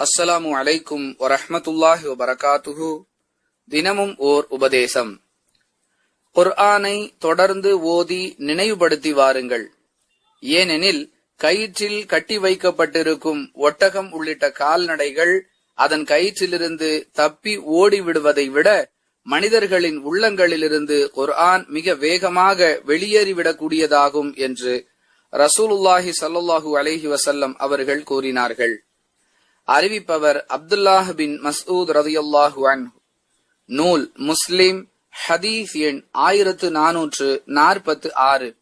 அஸ்ஸலாமு அலைக்கும் வரஹமத்துல்லாஹி வபரகாத்துஹு. தினமும் ஓர் உபதேசம். குர்ஆனை தொடர்ந்து ஓதி நினைவுபடுத்தி வாருங்கள். ஏனெனில் கயிற்றில் கட்டி வைக்கப்பட்டிருக்கும் ஒட்டகம் உள்ளிட்ட கால்நடைகள் அதன் கயிற்றிலிருந்து தப்பி ஓடி விடுவதை விட மனிதர்களின் உள்ளங்களிலிருந்து குர்ஆன் மிக வேகமாக வெளியேறிவிடக்கூடியதாகும் என்று ரசூலுல்லாஹி சல்லாஹூ அலஹி வசல்லம் அவர்கள் கூறினார்கள். அறிவிப்பவர் அப்துல்லாஹ் பின் மசூத் ரதியுல்லாஹு அன்ஹு. நூல் முஸ்லிம் ஹதீஸ் எண் ஆயிரத்து நானூற்று நாற்பத்து ஆறு.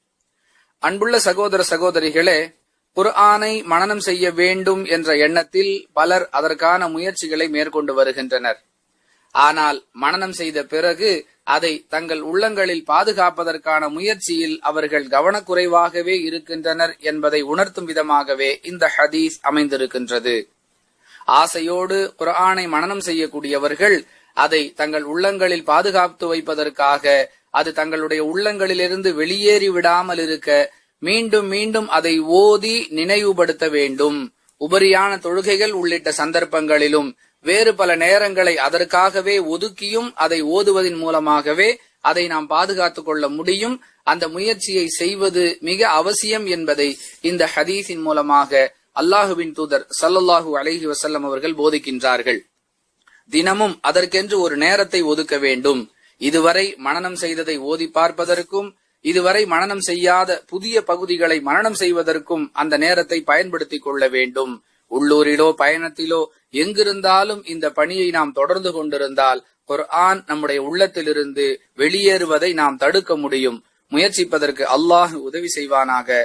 அன்புள்ள சகோதர சகோதரிகளே குர்ஆனை மனனம் செய்ய வேண்டும் என்ற எண்ணத்தில் பலர் அதற்கான முயற்சிகளை மேற்கொண்டு வருகின்றனர். ஆனால் மனனம் செய்த பிறகு அதை தங்கள் உள்ளங்களில் பாதுகாப்பதற்கான முயற்சியில் அவர்கள் கவனக்குறைவாகவே இருக்கின்றனர் என்பதை உணர்த்தும் விதமாகவே இந்த ஹதீஸ் அமைந்திருக்கின்றது. ஆசையோடு குரானை மனனம் செய்யக்கூடியவர்கள் அதை தங்கள் உள்ளங்களில் பாதுகாத்து வைப்பதற்காக அது தங்களுடைய உள்ளங்களிலிருந்து வெளியேறி விடாமல் இருக்க மீண்டும் மீண்டும் அதை ஓதி நினைவுபடுத்த வேண்டும். உபரியான தொழுகைகள் உள்ளிட்ட சந்தர்ப்பங்களிலும் வேறு பல நேரங்களை அதற்காகவே ஒதுக்கியும் அதை ஓதுவதன் மூலமாகவே அதை நாம் பாதுகாத்துக் கொள்ள முடியும். அந்த முயற்சியை செய்வது மிக அவசியம் என்பதை இந்த ஹதீஸின் மூலமாக அல்லாஹுவின் தூதர் சல்லல்லாஹு அலஹி வசல்லம் அவர்கள் போதிக்கின்றார்கள். தினமும் அதற்கென்று ஒரு நேரத்தை ஒதுக்க வேண்டும். இதுவரை மனநம் செய்ததை ஓதி பார்ப்பதற்கும் இதுவரை மனநம் செய்யாத புதிய பகுதிகளை மனநம் செய்வதற்கும் அந்த நேரத்தை பயன்படுத்திக் கொள்ள வேண்டும். உள்ளூரிலோ பயணத்திலோ எங்கிருந்தாலும் இந்த பணியை நாம் தொடர்ந்து கொண்டிருந்தால் குர்ஆன் நம்முடைய உள்ளத்திலிருந்து வெளியேறுவதை நாம் தடுக்க முடியும். முயற்சிப்பதற்கு அல்லாஹ் உதவி செய்வானாக.